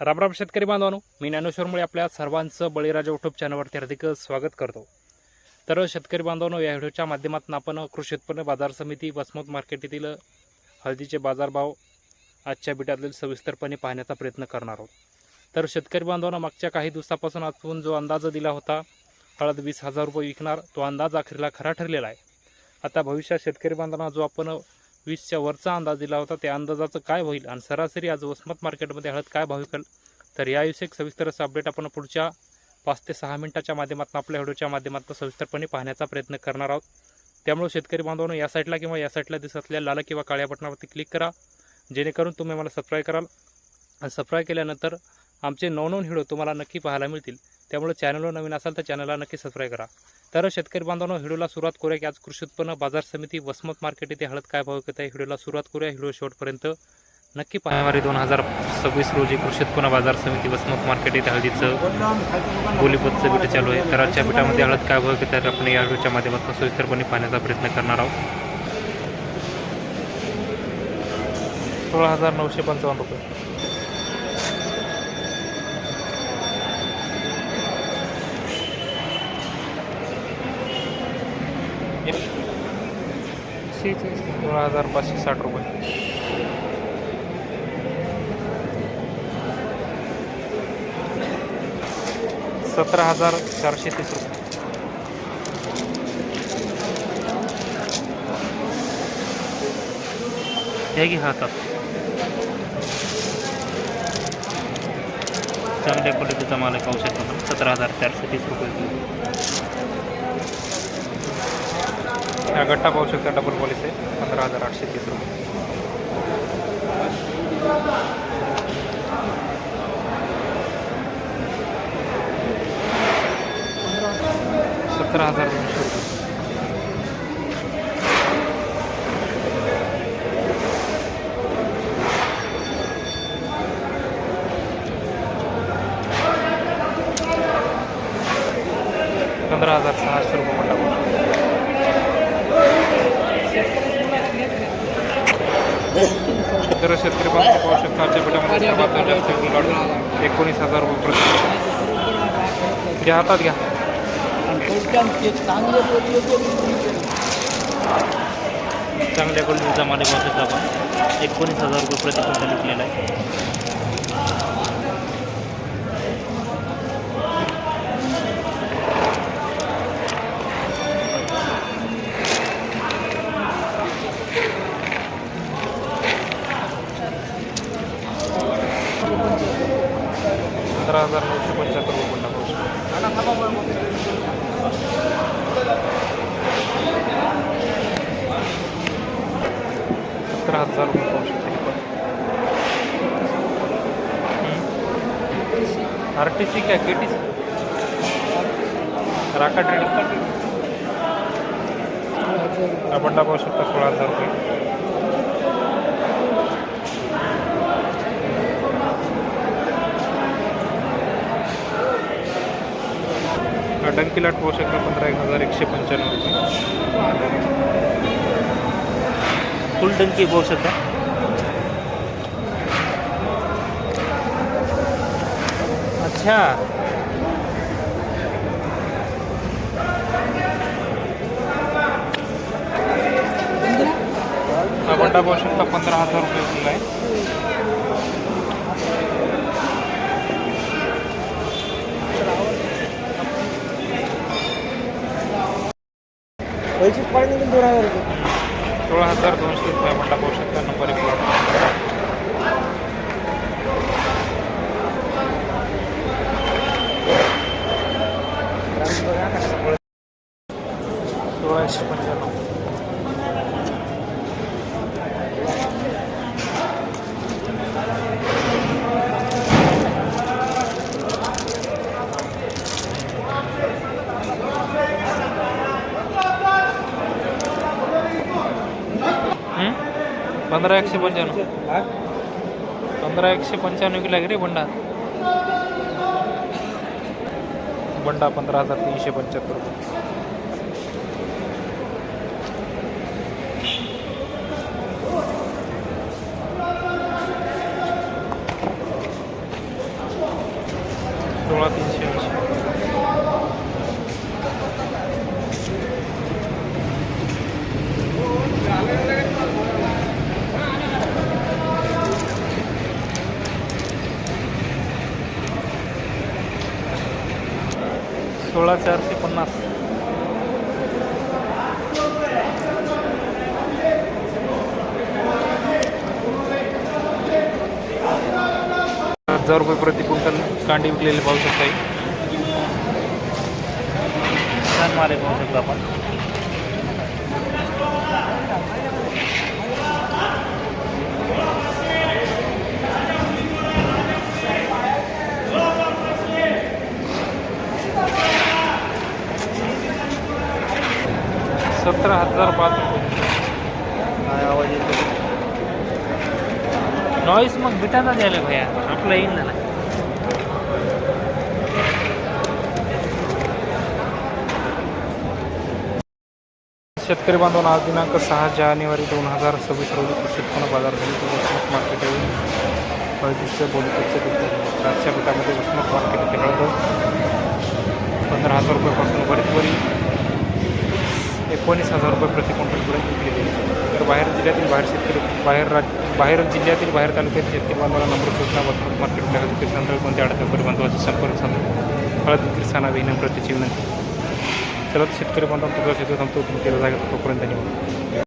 रामराम शेतकरी बांधवांनो. मी ज्ञानेश्वरमुळे आपल्या सर्वांचं बळीराजा युट्यूब चॅनलवरती हार्दिक स्वागत करतो. तर शेतकरी बांधवांनो या व्हिडिओच्या माध्यमातून आपण कृषी उत्पन्न बाजार समिती वसमत मार्केट येथील हळदीचे बाजारभाव आजच्या बिटातील सविस्तरपणे पाहण्याचा प्रयत्न करणार आहोत. तर शेतकरी बांधवांना मागच्या काही दिवसापासून आजून जो अंदाज दिला होता हळद वीस हजार रुपये विकणार तो अंदाज अखेरला खरा ठरलेला आहे. आता भविष्यात शेतकरी बांधवांना जो आपण वीसच्या वरचा अंदाज दिला होता. त्या अंदाजाचं काय होईल? आणि सरासरी आज वसमत मार्केटमध्ये हळद काय भाव विकल? तर याविषयी एक सविस्तर असं अपडेट आपण पुढच्या पाच ते सहा मिनिटाच्या माध्यमातून आपल्या व्हिडिओच्या माध्यमातून सविस्तरपणे पाहण्याचा प्रयत्न करणार आहोत. त्यामुळे शेतकरी बांधवांनो या साईडला किंवा या साईडला दिसत असलेल्या लाल किंवा काळ्या बटनावरती क्लिक करा. जेणेकरून तुम्ही मला सबस्क्राईब कराल. आणि सबस्क्राईब केल्यानंतर आमचे नवनवन व्हिडिओ तुम्हाला नक्की पाहायला मिळतील. त्यामुळे चॅनलवर नवीन असाल तर चॅनलला नक्की सबस्क्राईब करा. तर शेतकरी बांधवांनो व्हिडिओला सुरुवात करूया की आज कृषी उत्पन्न बाजार समिती वसमत मार्केट येथे हळद काय भाव विकत आहे? व्हिडिओला सुरुवात करूया व्हिडिओ शेवटपर्यंत. नक्की जानेवारी दोन हजार सव्वीस रोजी कृषी उत्पन्न बाजार समिती वसमत मार्केट येथे हळदीचं बोलीपतचं बीट चालू आहे. तर आजच्या बीटामध्ये हळद काय भाव विकत आहे? आपण या व्हिडिओच्या माध्यमातून सविस्तरपणे पाहण्याचा प्रयत्न करणार आहोत. सोळा हजार नऊशे पंचावन्न रुपये. सोळा हजार पाचशे साठ रुपये. सतरा हजार चारशे तीस रुपये. हे घे हातात. चांगल्या क्वालिटीचा माल पाहू शकता सतरा हजार चारशे तीस रुपये. हा गट्टा पाहू शकता डबल पॉलिस आहे पंधरा हजार आठशे तीस रुपये. सतरा हजार दोनशे रुपये. पंधरा हजार सहाशे रुपये म्हणता पाहू शकता तर शेतकरी बांधव पाहू शकता आजच्या पिठामध्ये सर्वात जास्त गुलाड एकोणीस हजार रुपये प्रति घ्या हातात घ्या. चांगल्या क्वालिटीचा माल पाहू शकता आपण एकोणीस हजार रुपये प्रति क्विंटल विकलेला आहे पंधरा हजार नऊशे पंच्याहत्तर रुपये पडला पाहू शकता सतरा हजार रुपये पाहू शकता आर टी सी काय K T C Raka trading हा पाहू शकता सोळा हजार रुपये. हा डंकी लाट पाहू शकता पंधरा एक हजार एकशे पंच्याण्णव रुपये. फुल डंकी पाहू शकता. अच्छा. हा बंडा पाहू शकता पंधरा हजार रुपये फुल आहे. पैसेच पाहिजे दोन हजार रुपये. सोळा हजार दोनशे रुपये म्हटला पाहू शकता नंबर एक प्लॉट सोळाशे पंच्याण्णव. पंधरा एकशे पंच्याण्णव? पंधरा एकशे पंच्याण्णव किलो आहे रे बंडा? बंडा पंधरा हजार तीनशे पंच्याहत्तर रुपये. सोळा तीनशे सोळा चारशे पन्नास. हजार रुपये प्रति क्विंटल कांडी विकलेले पाहू शकता. छान माल पाहू शकता आपण. सतरा हजार पाच काय आवाज येतो नॉईस मग बिटाना द्यायला भैया. आपलं येईन ना. शेतकरी बांधवांना आज दिनांक सहा जानेवारी दोन हजार सव्वीस रोजी कृषी उत्पन्न बाजार समिती वसमत मार्केट येऊन हळदीचं बोलीचं बिल आजच्या बिटामध्ये वसमत मार्केट हळद. पंधरा हजार रुपयापासून बरीच वरी. एकोणीस हजार रुपये प्रति क्विंटलपर्यंत विकली गेली? तर बाहेर जिल्ह्यातील बाहेर शेतकरी बाहेर राज्य बाहेर जिल्ह्यातील बाहेर तालुक्यातील शेतकरी मला नंबर सूचना वर्तमान मार्केट हळद विक्री कोणते कोणत्या अडचण बांधवाचा संपर्क साधून हळद विक्री स्थानावी विनंती. चला शेतकरी बांधव तुझा शेतकरी थांबतो तुमच्या जागा तोपर्यंत धन्यवाद.